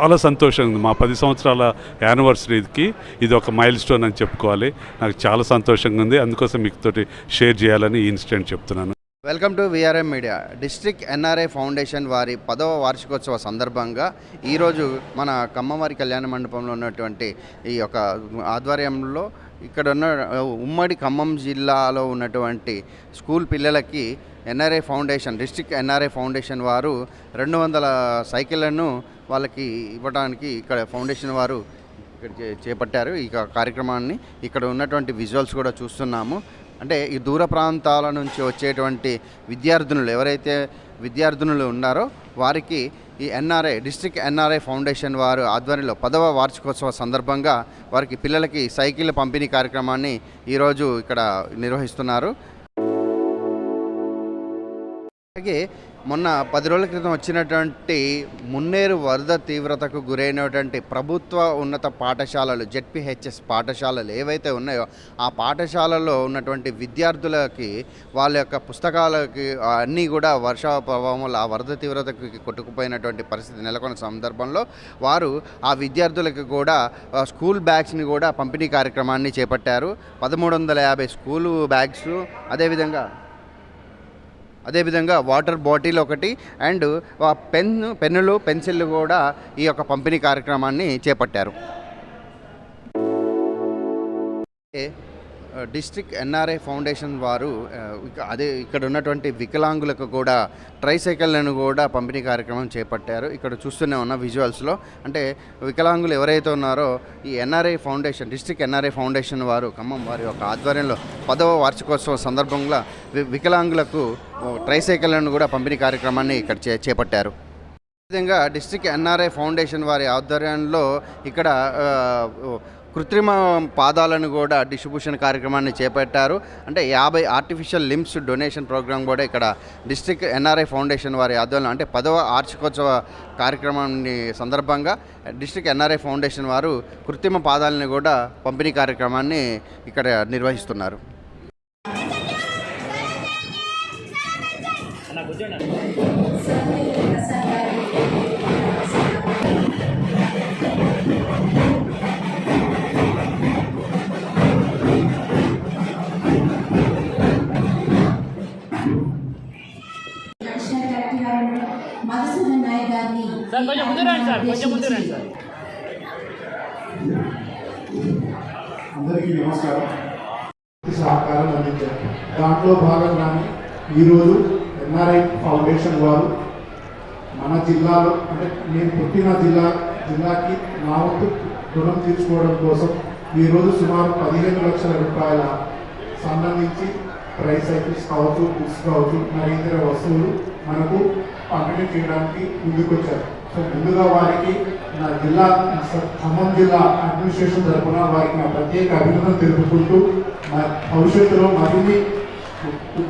చాలా సంతోషంగా ఉంది. మా పది సంవత్సరాల యానివర్సరీకి ఇది ఒక మైల్ స్టోన్ అని చెప్పుకోవాలి. నాకు చాలా సంతోషంగా ఉంది. అందుకోసం మీతోటి షేర్ చేయాలని ఈ ఇన్సిడెంట్ చెప్తున్నాను. Welcome to VRM media. District NRI foundation వారి పదవ వార్షికోత్సవ సందర్భంగా ఈరోజు మన కమ్మవారి కళ్యాణ మండపంలో ఉన్నటువంటి ఈ యొక్క ఆధ్వర్యంలో ఇక్కడ ఉన్న ఉమ్మడి ఖమ్మం జిల్లాలో ఉన్నటువంటి స్కూల్ పిల్లలకి NRI foundation district NRI foundation వారు రెండు వందల సైకిళ్ళను వాళ్ళకి ఇవ్వడానికి ఇక్కడ ఫౌండేషన్ వారు ఇక్కడ చేపట్టారు ఈ కార్యక్రమాన్ని. ఇక్కడ ఉన్నటువంటి విజువల్స్ కూడా చూస్తున్నాము. అంటే ఈ దూర ప్రాంతాల నుంచి వచ్చేటువంటి విద్యార్థినులు ఎవరైతే విద్యార్థినులు ఉన్నారో వారికి ఈ ఎన్ఆర్ఐ డిస్ట్రిక్ట్ ఎన్ఆర్ఐ ఫౌండేషన్ వారు ఆధ్వర్యంలో పదవ వార్షికోత్సవ సందర్భంగా వారికి పిల్లలకి సైకిల్ పంపిణీ కార్యక్రమాన్ని ఈరోజు ఇక్కడ నిర్వహిస్తున్నారు. అలాగే మొన్న పది రోజుల క్రితం వచ్చినటువంటి మున్నేరు వరద తీవ్రతకు గురైనటువంటి ప్రభుత్వ ఉన్నత పాఠశాలలు జెడ్పిహెచ్ఎస్ పాఠశాలలు ఏవైతే ఉన్నాయో ఆ పాఠశాలలో ఉన్నటువంటి విద్యార్థులకి వాళ్ళ యొక్క పుస్తకాలకి అన్నీ కూడా వర్ష ప్రభావం వల్ల ఆ వరద తీవ్రతకు కొట్టుకుపోయినటువంటి పరిస్థితి నెలకొన్న సందర్భంలో వారు ఆ విద్యార్థులకు కూడా స్కూల్ బ్యాగ్స్ని కూడా పంపిణీ కార్యక్రమాన్ని చేపట్టారు. పదమూడు వందల యాభై స్కూలు బ్యాగ్స్ అదేవిధంగా అదేవిధంగా వాటర్ బాటిల్ ఒకటి అండ్ పెన్ పెన్నులు పెన్సిళ్ళు కూడా ఈ యొక్క పంపిణీ కార్యక్రమాన్ని చేపట్టారు. డిస్ట్రిక్ట్ ఎన్ఆర్ఐ ఫౌండేషన్ వారు అదే ఇక్కడ ఉన్నటువంటి వికలాంగులకు కూడా ట్రైసైకిళ్ళను కూడా పంపిణీ కార్యక్రమం చేపట్టారు. ఇక్కడ చూస్తూనే ఉన్న విజువల్స్లో. అంటే వికలాంగులు ఎవరైతే ఉన్నారో ఈ NRI foundation district NRI foundation వారు ఖమ్మం వారి యొక్క ఆధ్వర్యంలో పదవ వార్షికోత్సవ సందర్భంగా వి- వికలాంగులకు ట్రైసైకిళ్ళను కూడా పంపిణీ కార్యక్రమాన్ని ఇక్కడ చే చేపట్టారు. విధంగా డిస్ట్రిక్ట్ ఎన్ఆర్ఐ ఫౌండేషన్ వారి ఆధ్వర్యంలో ఇక్కడ కృత్రిమ పాదాలను కూడా డిస్ట్రిబ్యూషన్ కార్యక్రమాన్ని చేపట్టారు. అంటే యాభై ఆర్టిఫిషియల్ లిమ్స్ డొనేషన్ ప్రోగ్రామ్ కూడా ఇక్కడ డిస్ట్రిక్ట్ ఎన్ఆర్ఐ ఫౌండేషన్ వారి ఆధ్వర్యంలో అంటే పదవ వార్షికోత్సవ కార్యక్రమాన్ని సందర్భంగా డిస్ట్రిక్ట్ ఎన్ఆర్ఐ ఫౌండేషన్ వారు కృత్రిమ పాదాలను కూడా పంపిణీ కార్యక్రమాన్ని ఇక్కడ నిర్వహిస్తున్నారు. కృష్ణ సార్ కొంచెం ముందు రండి సార్ కొంచెం ముందు రండి సార్. అందరికీ నమస్కారం. సహకారం అందించారు. దాంట్లో భాగంగానే ఈరోజు ఎన్ఆర్ఐ ఫౌండేషన్ వారు మన జిల్లాలో అంటే నేను పుట్టిన జిల్లా జిల్లాకి నా వంతు రుణం తీర్చుకోవడం కోసం ఈరోజు సుమారు పదిహేను లక్షల రూపాయల సంబంధించి ప్రైస్ సైకిల్స్ కావచ్చు బుక్స్ కావచ్చు మరి ఇతర వస్తువులు మనకు పంపిణీ చేయడానికి ముందుకొచ్చారు. సో ముందుగా వారికి నా జిల్లా ఖమ్మం జిల్లా అడ్మినిస్ట్రేషన్ తరఫున వారికి నా ప్రత్యేక అభినందన తెలుపుకుంటూ మా భవిష్యత్తులో మరిన్ని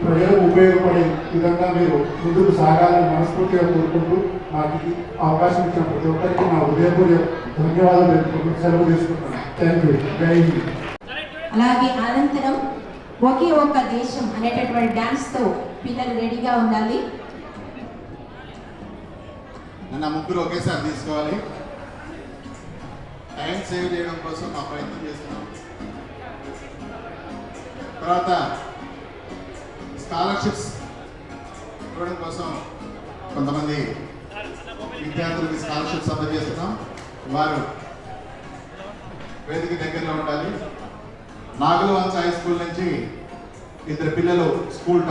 ప్రజలకు ఉపయోగపడే విధంగా మీరు ముందుకు సాగాలని మనస్ఫూర్తిగా కోరుకుంటూ నాకు అవకాశం ఇచ్చిన ప్రతి ఒక్కరికి నా ఉదయపూర్వక ధన్యవాదాలు తెలుపుకుంటూ సెలవు తీసుకుంటున్నాను. థ్యాంక్ యూ జై హింద్ అలాగే అనంతరం ఒకే ఒక్క దేశం అనేటటువంటి డ్యాన్స్తో పిల్లలు రెడీగా ఉండాలి. నన్ను ఆ ముగ్గురు ఒకేసారి తీసుకోవాలి. టైం సేవ్ చేయడం కోసం మా ప్రయత్నం చేస్తున్నాం. తర్వాత స్కాలర్షిప్స్ ఇవ్వడం కోసం కొంతమంది విద్యార్థులకి స్కాలర్షిప్స్ అందజేస్తున్నాం. వారు వేదిక దగ్గరలో ఉండాలి. నాగులవంశ హై స్కూల్ నుంచి ఇద్దరు పిల్లలు స్కూల్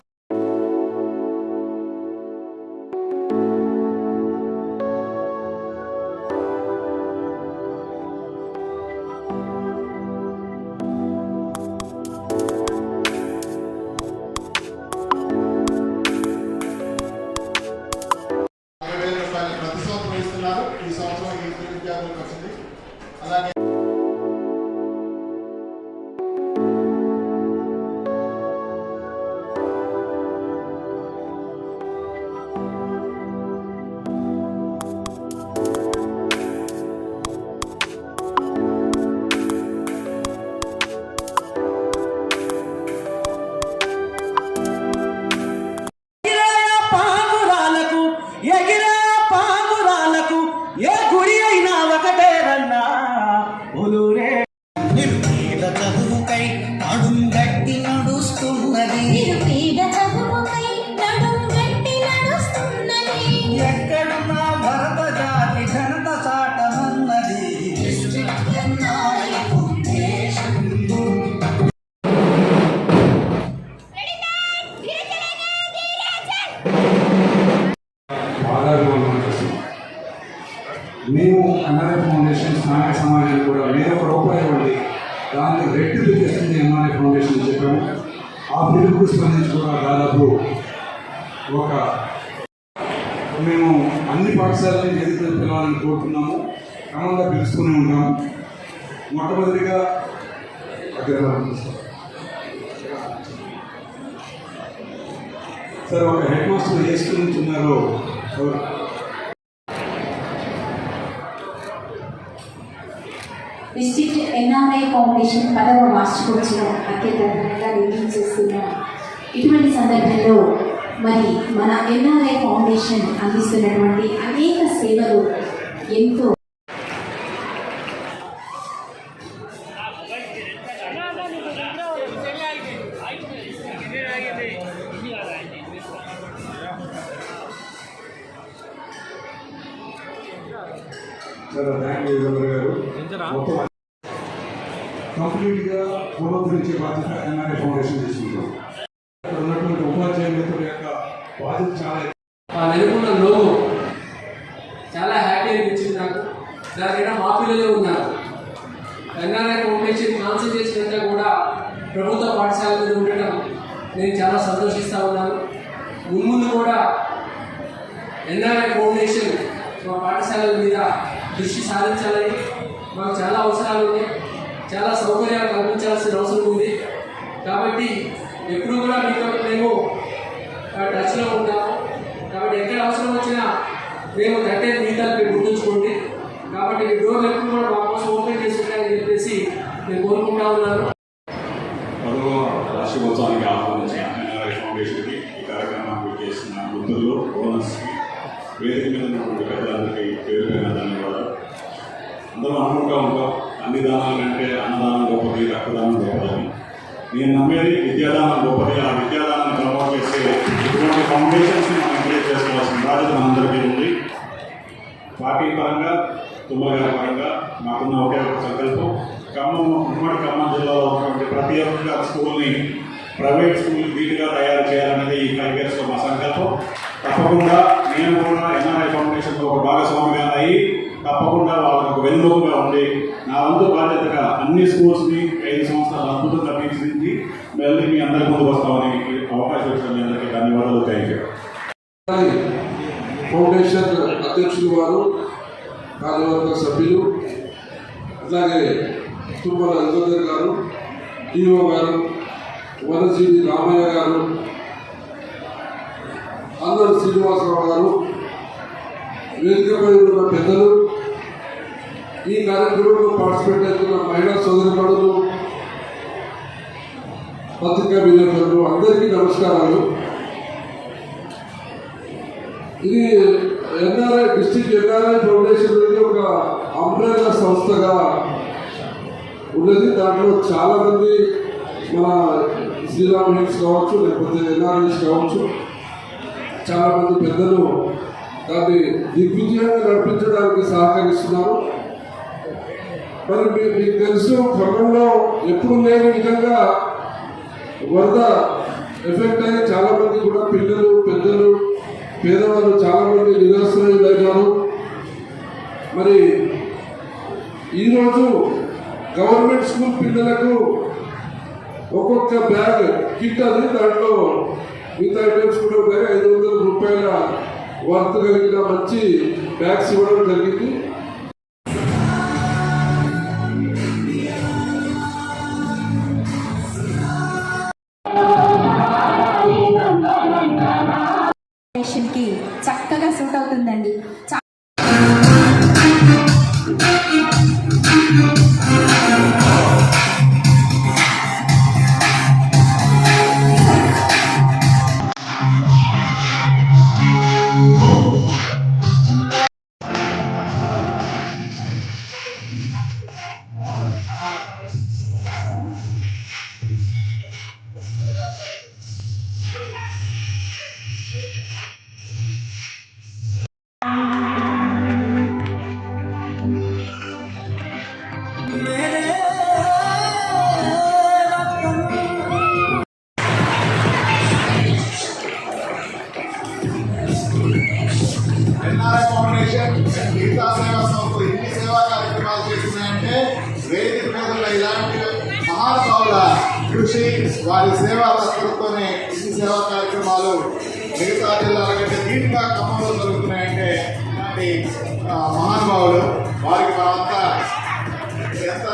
ఆ స్పందించి కూడా దాదాపు ఒక మేము అన్ని పాఠశాలని చరిత్ర పిల్లలని కోరుతున్నాము. క్రమంగా పిలుస్తూనే ఉంటాము మొట్టమొదటిగా సార్ ఒక హెడ్ మాస్టర్ ఏ స్కూల్ నుంచి ఉన్నారో డిస్ట్రిక్ట్ ఎన్ఆర్ఐ ఫౌండేషన్ పదవ వార్షికోత్సవం అత్యంత ఘనంగా నిర్వహించేస్తున్న ఇటువంటి సందర్భంలో మరి మన ఎన్ఆర్ఐ ఫౌండేషన్ అందిస్తున్నటువంటి అనేక సేవలు ఎంతో చాలా థ్యాంక్ యూ యుగంధర్ గారు మొత్తం కంప్లీట్గా పునరుద్ధరించే బాధ్యత ఎన్ఆర్ఐ ఫౌండేషన్ తీసుకుంటాం. అక్కడ ఉన్నటువంటి ఉపాధ్యాయ మిత్రుల యొక్క బాధ్యత చాలా ఆ నెలకొన్న లోగో చాలా హ్యాపీ అనిపించింది నాకు. దానికైనా మా పిల్లలే ఉన్నారు. ఎన్ఆర్ఐ ఫౌండేషన్ కాన్సన్ట్రేషన్ అంతా కూడా ప్రభుత్వ పాఠశాల మీద ఉండటం నేను చాలా సంతోషిస్తూ ఉన్నాను. ముందు కూడా ఎన్ఆర్ఐ ఫౌండేషన్ మా పాఠశాలల మీద దృష్టి సాధించాలని మాకు చాలా అవసరాలు ఉన్నాయి. చాలా సౌకర్యాలు కల్పించాల్సిన అవసరం ఉంది. కాబట్టి ఎప్పుడు కూడా మీతో మేము టచ్లో ఉంటాము కాబట్టి ఎక్కడ అవసరం వచ్చినా మేము కట్టే మీటర్ మీరు గుర్తుంచుకోండి. కాబట్టి మీ డోర్లు ఎప్పుడు కూడా మా కోసం ఓపెన్ చేసి చెప్పేసి నేను కోరుకుంటా ఉన్నాను. పదవ వార్షికోత్సవానికి ఆహ్వానించిన ఎన్ఆర్ఐ ఫౌండేషన్కి ఈ కార్యక్రమానికి చేసిన వృద్ధులు బోనస్కి వేదిక మీద ఉన్నటువంటి పెద్దలందరికీ పేరు పేరున ధన్యవాదాలు. అందరూ అనుకుంటా ఉంటాం అన్ని దానాలు అంటే అన్నదానం గొప్పది రక్తదానం గొప్పదని నేను నమ్మేది విద్యాదానం గొప్పది ఆ విద్యాదానాన్ని ప్రమోట్ చేసే ఇటువంటి ఫౌండేషన్స్ని మనం ఎంకరేజ్ చేసుకోవాల్సిన బాధ్యత మనందరికీ ఉంది. పార్టీ పరంగా తుమ్మల గారి పరంగా మాకున్న ఒకే ఒక సంకల్పం. ఖమ్మం ఉమ్మడి ఖమ్మం జిల్లాలో ఉన్నటువంటి ప్రతి ఒక్క స్కూల్ని ప్రైవేట్ స్కూల్ వీటిగా తయారు చేయాలనేది ఈ ఫైవ్ మా సంకల్పం. తప్పకుండా నేను కూడా ఎన్ఆర్ఐ ఫౌండేషన్తో ఒక భాగస్వామిగా అయ్యి తప్పకుండా వాళ్ళకు ఒక వెన్నుముకగా ఉండి నా వంతు బాధ్యతగా అన్ని స్కూల్స్ని ఐదు సంవత్సరాలు అద్భుతంగా తీర్చిదిద్ది మళ్ళీ మీ అందరి ముందుకు వస్తామని అవకాశం ఇచ్చిన మీ అందరికీ ధన్యవాదాలు థ్యాంక్ యూ ఫౌండేషన్ అధ్యక్షులు వారు కార్యవర్గ సభ్యులు అలాగే తుమ్మల యుగంధర్ గారు డిఓ గారు వనజీవి రామయ్య గారు అందరు శ్రీనివాసరావు గారు వేదికపై ఉన్న పెద్దలు ఈ కార్యక్రమంలో పార్టిసిపేట్ అవుతున్న మహిళా సోదరిమణులు పత్రికా విలేకరులు అందరికీ నమస్కారాలు. ఇది ఎన్ఆర్ఐ డిస్ట్రిక్ట్ ఎన్ఆర్ఐ ఫౌండేషన్ అనేది ఒక అంబ్రెల్లా సంస్థగా ఉన్నది. దాంట్లో చాలామంది మన శ్రీరామ్ హిల్స్ కావచ్చు లేకపోతే ఎన్ఆర్ఐస్ కావచ్చు చాలామంది పెద్దలు దాన్ని దిగ్విజయంగా నడిపించడానికి సహకరిస్తున్నారు. మరి మీకు తెలుసు ఖమ్మంలో ఎప్పుడు లేని విధంగా వరద ఎఫెక్ట్ అయ్యి చాలా మంది కూడా పిల్లలు పెద్దలు పేదవాళ్ళు చాలా మంది నిరాశ్రయులైనారు మరి ఈరోజు గవర్నమెంట్ స్కూల్ పిల్లలకు ఒక్కొక్క బ్యాగ్ కిట్ అది దాంట్లో మిగతా ఐటమ్స్ కూడా ఉన్నాయి. ఐదు వందల రూపాయల వర్త్ కలిగిన మంచి బ్యాగ్స్ ఇవ్వడం జరిగింది. మిగతా జిల్లాల కంటే ధీటుగా ఖమ్మంలో జరుగుతున్నాయంటే ఇలాంటి మహానుభావులు వారికి మనంతా ఎంత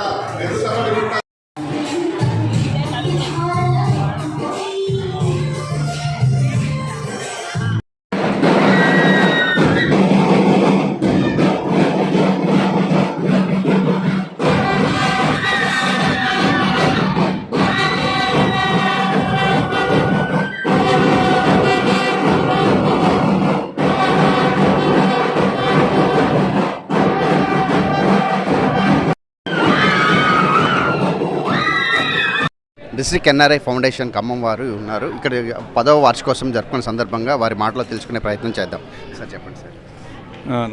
డిస్ట్రిక్ట్ ఎన్ఆర్ఐ ఫౌండేషన్ ఖమ్మం వారు ఉన్నారు. ఇక్కడ పదవ వార్షికోత్సవం జరుపుకునే సందర్భంగా వారి మాటలో తెలుసుకునే ప్రయత్నం చేద్దాం. సార్ చెప్పండి సార్.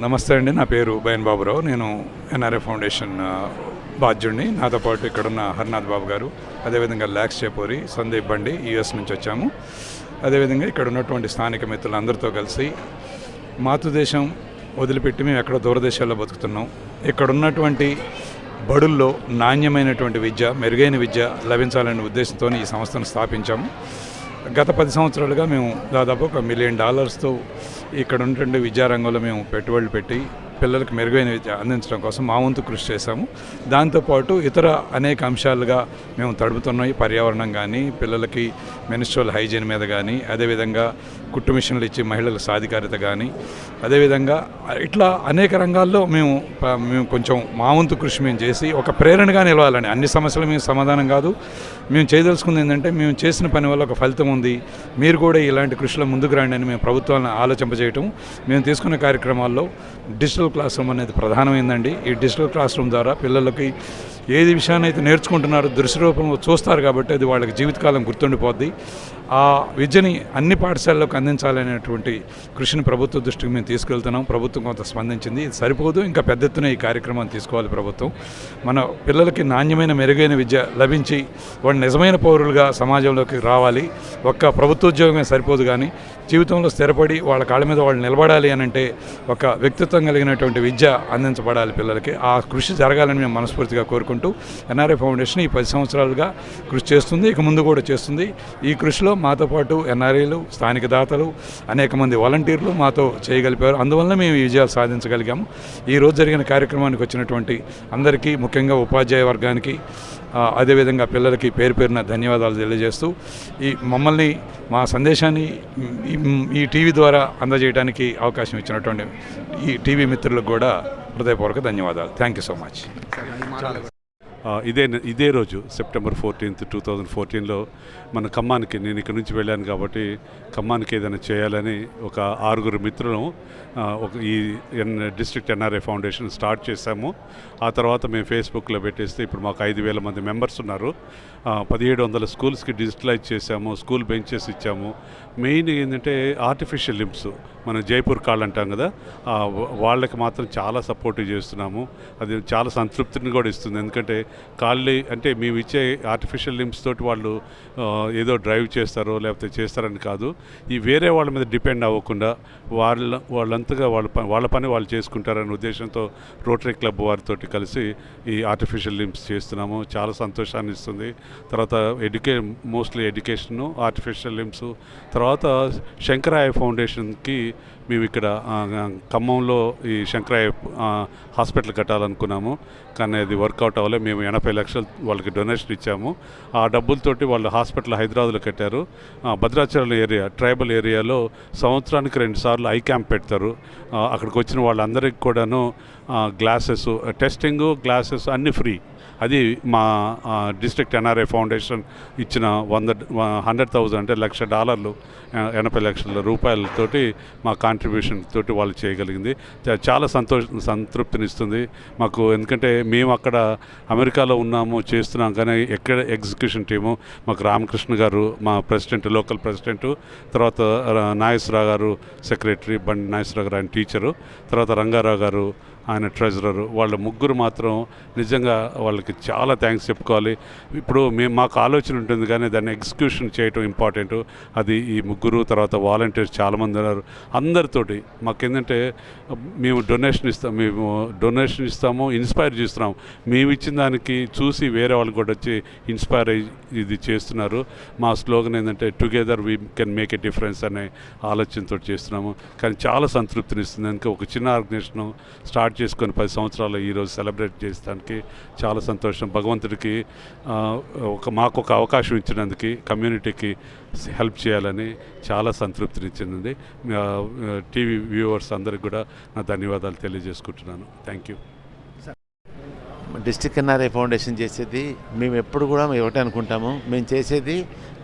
నమస్తే అండి. నా పేరు బయన్ బాబురావు. నేను ఎన్ఆర్ఐ ఫౌండేషన్ బాధ్యుడిని. నాతో పాటు ఇక్కడున్న హర్నాథ్ బాబు గారు అదేవిధంగా ల్యాక్స్ చేపూరి సందీప్ బండి యుఎస్ నుంచి వచ్చాము. అదేవిధంగా ఇక్కడ ఉన్నటువంటి స్థానిక మిత్రులందరితో కలిసి మాతృదేశం వదిలిపెట్టి మేము ఎక్కడ దూరదేశాల్లో బతుకుతున్నాం. ఇక్కడ ఉన్నటువంటి బడుల్లో నాణ్యమైనటువంటి విద్య మెరుగైన విద్య లభించాలనే ఉద్దేశంతో ఈ సంస్థను స్థాపించాము. గత పది సంవత్సరాలుగా మేము దాదాపు ఒక మిలియన్ డాలర్స్తో ఇక్కడ ఉన్నటువంటి విద్యారంగంలో మేము పెట్టుబడులు పెట్టి పిల్లలకు మెరుగైన విద్య అందించడం కోసం మా వంతు కృషి చేశాము. దాంతోపాటు ఇతర అనేక అంశాలుగా మేము తడుపుతున్నాయి. పర్యావరణం కానీ పిల్లలకి మెనిస్ట్రల్ హైజీన్ మీద కానీ అదేవిధంగా కుట్టు మిషన్లు ఇచ్చి మహిళల సాధికారిత కానీ అదేవిధంగా ఇట్లా అనేక రంగాల్లో మేము మేము కొంచెం మా వంతు కృషి మేము చేసి ఒక ప్రేరణగా నిలవాలని. అన్ని సమస్యలు మేము సమాధానం కాదు. మేము చేయదలుచుకుంది ఏంటంటే మేము చేసిన పని వల్ల ఒక ఫలితం ఉంది. మీరు కూడా ఇలాంటి కృషిలో ముందుకు రండి అని మేము ప్రభుత్వాలను ఆలోచింపజేయటం. మేము తీసుకున్న కార్యక్రమాల్లో డిజిటల్ క్లాస్ రూమ్ అనేది ప్రధానమైందండి. ఈ డిజిటల్ క్లాస్ రూమ్ ద్వారా పిల్లలకి ఏది విషయాన్ని అయితే నేర్చుకుంటున్నారో దృశ్యరూపంలో చూస్తారు కాబట్టి అది వాళ్ళకి జీవితకాలం గుర్తుండిపోద్ది. ఆ విద్యని అన్ని పాఠశాలలకు అందించాలనేటువంటి కృషిని ప్రభుత్వ దృష్టికి మేము తీసుకెళ్తున్నాం. ప్రభుత్వం కొంత స్పందించింది. ఇది సరిపోదు. ఇంకా పెద్ద ఎత్తున ఈ కార్యక్రమాన్ని తీసుకోవాలి ప్రభుత్వం. మన పిల్లలకి నాణ్యమైన మెరుగైన విద్య లభించి వాళ్ళు నిజమైన పౌరులుగా సమాజంలోకి రావాలి. ఒక్క ప్రభుత్వ ఉద్యోగమే సరిపోదు కానీ జీవితంలో స్థిరపడి వాళ్ళ కాళ్ళ మీద వాళ్ళు నిలబడాలి అని అంటే ఒక వ్యక్తిత్వం కలిగినటువంటి విద్య అందించబడాలి పిల్లలకి. ఆ కృషి జరగాలని మేము మనస్ఫూర్తిగా కోరుకుంటూ ఎన్ఆర్ఐ ఫౌండేషన్ ఈ పది సంవత్సరాలుగా కృషి చేస్తుంది ఇక ముందు కూడా చేస్తుంది. ఈ కృషిలో మాతో పాటు ఎన్ఆర్ఐలు స్థానిక దాతలు అనేక మంది వాలంటీర్లు మాతో చేయగలిపారు. అందువల్ల మేము ఈ విజయాలు సాధించగలిగాము. ఈ రోజు జరిగిన కార్యక్రమానికి వచ్చినటువంటి అందరికీ ముఖ్యంగా ఉపాధ్యాయ వర్గానికి అదేవిధంగా పిల్లలకి పేరు పేరున ధన్యవాదాలు తెలియజేస్తూ ఈ మమ్మల్ని మా సందేశాన్ని ఈ- ఈ టీవీ ద్వారా అందజేయడానికి అవకాశం ఇచ్చినటువంటి ఈ టీవీ మిత్రులకు కూడా హృదయపూర్వక ధన్యవాదాలు. థ్యాంక్ యూ సో మచ్ ఇదే ఇదే రోజు సెప్టెంబర్ ఫోర్టీన్త్ టూ థౌజండ్ ఫోర్టీన్లో మన ఖమ్మానికి నేను ఇక్కడ నుంచి వెళ్ళాను కాబట్టి ఖమ్మానికి ఏదైనా చేయాలని ఒక ఆరుగురు మిత్రులను ఒక ఈ N district NRI foundation start చేశాము. ఆ తర్వాత మేము ఫేస్బుక్లో పెట్టేస్తే ఇప్పుడు మాకు ఐదు వేల మంది మెంబర్స్ ఉన్నారు. పదిహేడు వందల స్కూల్స్కి డిజిటలైజ్ చేశాము స్కూల్ బెంచెస్ ఇచ్చాము. మెయిన్ ఏంటంటే ఆర్టిఫిషియల్ లిమ్స్ మనం జైపూర్ కాళ్ళు అంటాం కదా వాళ్ళకి మాత్రం చాలా సపోర్టివ్ చేస్తున్నాము. అది చాలా సంతృప్తిని కూడా ఇస్తుంది. ఎందుకంటే కాళ్ళు అంటే మేము ఇచ్చే ఆర్టిఫిషియల్ లిమ్స్ తోటి వాళ్ళు ఏదో డ్రైవ్ చేస్తారో లేకపోతే చేస్తారని కాదు. ఈ వేరే వాళ్ళ మీద డిపెండ్ అవ్వకుండా వాళ్ళ వాళ్ళంతగా వాళ్ళ పని వాళ్ళ పని వాళ్ళు చేసుకుంటారనే ఉద్దేశంతో రోటరీ క్లబ్ వారితో కలిసి ఈ ఆర్టిఫిషియల్ లిమ్స్ చేస్తున్నాము. చాలా సంతోషాన్ని ఇస్తుంది. తర్వాత ఎడ్యుకే మోస్ట్లీ ఎడ్యుకేషను ఆర్టిఫిషియల్ లిమ్స్ తర్వాత శంకరాయ ఫౌండేషన్కి మేము ఇక్కడ ఖమ్మంలో ఈ శంకరాయ హాస్పిటల్ కట్టాలనుకున్నాము. కానీ అది వర్కౌట్ అవ్వలే. మేము ఎనభై లక్షలు వాళ్ళకి డొనేషన్ ఇచ్చాము. ఆ డబ్బులతోటి వాళ్ళు హాస్పిటల్ హైదరాబాద్లో కట్టారు. భద్రాచలం ఏరియా ట్రైబల్ ఏరియాలో సంవత్సరానికి రెండు సార్లు ఐ క్యాంప్ పెడతారు. అక్కడికి వచ్చిన వాళ్ళందరికీ కూడాను గ్లాసెస్ టెస్టింగు గ్లాసెస్ అన్నీ ఫ్రీ. అది మా డిస్ట్రిక్ట్ ఎన్ఆర్ఐ ఫౌండేషన్ ఇచ్చిన వంద హండ్రెడ్ థౌజండ్ అంటే లక్ష డాలర్లు ఎనభై లక్షల రూపాయలతోటి మా కాంట్రిబ్యూషన్ తోటి వాళ్ళు చేయగలిగింది. చాలా సంతోష సంతృప్తినిస్తుంది మాకు. ఎందుకంటే మేము అక్కడ అమెరికాలో ఉన్నాము చేస్తున్నాం కానీ ఎక్కడ ఎగ్జిక్యూషన్ టీము మాకు రామకృష్ణ గారు మా ప్రెసిడెంట్ లోకల్ ప్రెసిడెంట్ తర్వాత నాగేశ్వరరావు గారు సెక్రటరీ బండి నాగేశ్వరరావు గారు ఆయన టీచరు తర్వాత రంగారావు గారు ఆయన ట్రెజరర్. వాళ్ళ ముగ్గురు మాత్రం నిజంగా వాళ్ళకి చాలా థ్యాంక్స్ చెప్పుకోవాలి. ఇప్పుడు మేము మాకు ఆలోచన ఉంటుంది కానీ దాన్ని ఎగ్జిక్యూషన్ చేయటం ఇంపార్టెంట్. అది ఈ ముగ్గురు తర్వాత వాలంటీర్స్ చాలామంది ఉన్నారు. అందరితోటి మాకేంటంటే మేము డొనేషన్ ఇస్తాం మేము డొనేషన్ ఇస్తాము ఇన్స్పైర్ చేస్తున్నాము. మేము ఇచ్చిన దానికి చూసి వేరే వాళ్ళు కూడా వచ్చి ఇన్స్పైర్ అయ్యి ఇది చేస్తున్నారు. మా స్లోగన్ ఏంటంటే together we can make a difference అనే ఆలోచనతో చేస్తున్నాము. కానీ చాలా సంతృప్తినిస్తుంది. అందుకే ఒక చిన్న ఆర్గనైజేషన్ స్టార్ట్ చేసుకొని పది సంవత్సరాలు ఈరోజు సెలబ్రేట్ చేసడానికి చాలా సంతోషం. భగవంతుడికి ఒక మాకు ఒక అవకాశం ఇచ్చినందుకు కమ్యూనిటీకి హెల్ప్ చేయాలని చాలా సంతృప్తినిచ్చింది. టీవీ వ్యూవర్స్ అందరికి కూడా నా ధన్యవాదాలు తెలియజేసుకుంటున్నాను. Thank you. District NRI foundation చేసేది మేము ఎప్పుడు కూడా మేము ఒకటే అనుకుంటాము. మేము చేసేది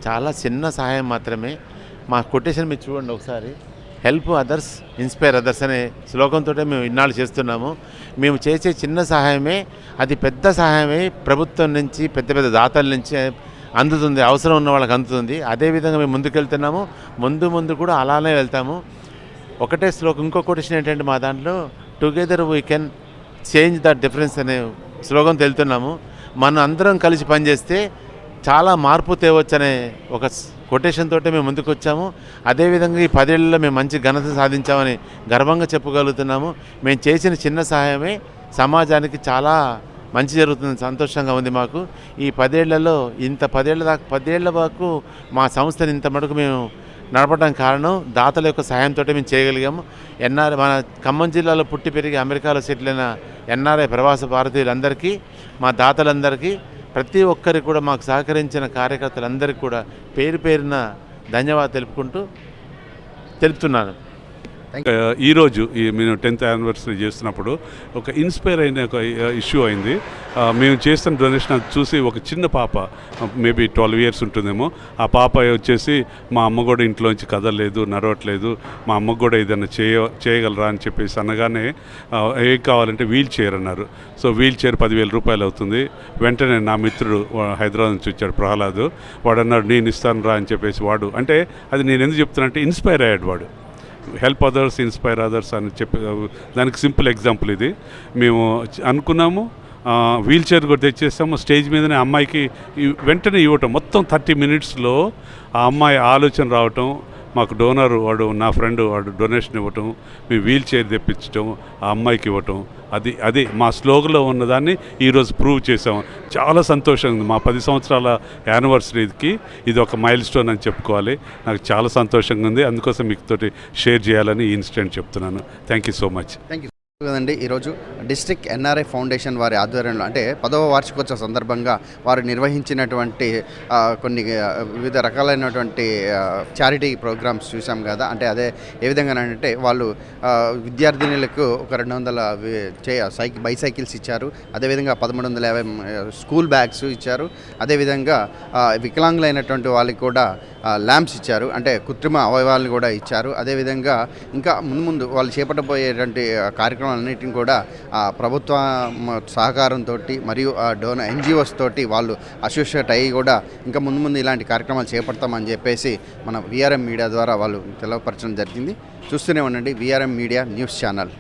చాలా చిన్న సహాయం మాత్రమే. మా కొటేషన్ మీరు చూడండి ఒకసారి. హెల్ప్ అదర్స్ ఇన్స్పైర్ అదర్స్ అనే శ్లోకంతో మేము ఇన్నాళ్ళు చేస్తున్నాము. మేము చేసే చిన్న సహాయమే అది పెద్ద సహాయమే ప్రభుత్వం నుంచి పెద్ద పెద్ద దాతల నుంచి అందుతుంది అవసరం ఉన్న వాళ్ళకి అందుతుంది. అదేవిధంగా మేము ముందుకెళ్తున్నాము. ముందు ముందు కూడా అలానే వెళ్తాము. ఒకటే శ్లోకం ఇంకో కొటేషన్ ఏంటంటే మా దాంట్లో together we can change the difference అనే శ్లోకంతో వెళ్తున్నాము మనం అందరం కలిసి పనిచేస్తే చాలా మార్పు తేవచ్చనే ఒక కొటేషన్ తోటే మేము ముందుకు వచ్చాము అదేవిధంగా ఈ పదేళ్ళలో మేము మంచి ఘనత సాధించామని గర్వంగా చెప్పగలుగుతున్నాము మేము చేసిన చిన్న సహాయమే సమాజానికి చాలా మంచి జరుగుతుంది సంతోషంగా ఉంది మాకు. ఈ పదేళ్ళలో ఇంత పదేళ్ళ దాకా పదేళ్ళ వరకు మా సంస్థని ఇంత మటుకు మేము నడపడం కారణం దాతల యొక్క సహాయంతో మేము చేయగలిగాము. ఎన్ఆర్ మన ఖమ్మం జిల్లాలో పుట్టి పెరిగి అమెరికాలో సెటిల్ అయిన ఎన్ఆర్ఐ ప్రవాస భారతీయులందరికీ మా దాతలందరికీ ప్రతి ఒక్కరికి కూడా మాకు సహకరించిన కార్యకర్తలందరికీ కూడా పేరు పేరున ధన్యవాదాలు తెలుపుకుంటూ తెలుపుతున్నాను. ఈరోజు ఈ మేము టెన్త్ యానివర్సరీ చేస్తున్నప్పుడు ఒక ఇన్స్పైర్ అయిన ఒక ఇష్యూ అయింది. మేము చేస్తున్న డొనేషన్ అది చూసి ఒక చిన్న పాప మేబీ ట్వెల్వ్ ఇయర్స్ ఉంటుందేమో ఆ పాప వచ్చేసి మా అమ్మ కూడా ఇంట్లోంచి కదలలేదు నడవట్లేదు మా అమ్మకు కూడా ఏదైనా చేయ చేయగలరా అని చెప్పేసి అనగానే ఏం కావాలంటే వీల్ చైర్ అన్నారు. సో వీల్ చైర్ పదివేల రూపాయలు అవుతుంది. వెంటనే నా మిత్రుడు హైదరాబాద్ నుంచి వచ్చాడు ప్రహ్లాద్. వాడు అన్నాడు నేను ఇస్తాను రా అని చెప్పేసి వాడు అంటే అది నేను ఎందుకు చెప్తున్నా ఇన్స్పైర్ అయ్యాడు వాడు. హెల్ప్ అదర్స్ ఇన్స్పైర్ అదర్స్ అని చెప్పి దానికి సింపుల్ ఎగ్జాంపుల్ ఇది. మేము అనుకున్నాము వీల్ చైర్ కూడా తెచ్చేసాము స్టేజ్ మీదనే అమ్మాయికి వెంటనే ఇవ్వటం మొత్తం థర్టీ మినిట్స్లో ఆ అమ్మాయి ఆలోచన రావటం మాకు డోనర్ వాడు నా ఫ్రెండ్ వాడు డొనేషన్ ఇవ్వటం మీ వీల్ చైర్ తెప్పించటం ఆ అమ్మాయికి ఇవ్వటం అది అది మా స్లోగన్లో ఉన్నదాన్ని ఈరోజు ప్రూవ్ చేసాం చాలా సంతోషంగా ఉంది. మా పది సంవత్సరాల యానివర్సరీకి ఇది ఒక మైల్ స్టోన్ అని చెప్పుకోవాలి. నాకు చాలా సంతోషంగా ఉంది. అందుకోసం మీతోటి షేర్ చేయాలని ఈ ఇన్సిడెంట్ చెప్తున్నాను. Thank you so much. Thank you. కదండి ఈరోజు డిస్ట్రిక్ట్ ఎన్ఆర్ఐ ఫౌండేషన్ వారి ఆధ్వర్యంలో అంటే పదవ వార్షికోత్సవ సందర్భంగా వారు నిర్వహించినటువంటి కొన్ని వివిధ రకాలైనటువంటి చారిటీ ప్రోగ్రామ్స్ చూసాం కదా. అంటే అదే ఏ విధంగానంటే వాళ్ళు విద్యార్థినులకు ఒక రెండు వందల సైకి బైసైకిల్స్ ఇచ్చారు. అదేవిధంగా పదమూడు వందల యాభై స్కూల్ బ్యాగ్స్ ఇచ్చారు. అదేవిధంగా వికలాంగులైనటువంటి వాళ్ళకి కూడా ల్యాంప్స్ ఇచ్చారు. అంటే కృత్రిమ అవయవాలను కూడా ఇచ్చారు. అదేవిధంగా ఇంకా ముందు ముందు వాళ్ళు చేపట్టబోయేటువంటి కార్యక్రమం కార్యక్రమాలన్నింటిని కూడా ఆ, ప్రభుత్వ సహకారంతో మరియు ఆ, డోన ఎన్జిఓస్ తోటి వాళ్ళు అసోసియేట్ అయ్యి కూడా ఇంకా ముందు ముందు ఇలాంటి కార్యక్రమాలు చేపడతామని చెప్పేసి మన విఆర్ఎం మీడియా ద్వారా వాళ్ళు తెలియపరచడం జరిగింది. చూస్తూనే ఉండండి విఆర్ఎం మీడియా న్యూస్ ఛానల్.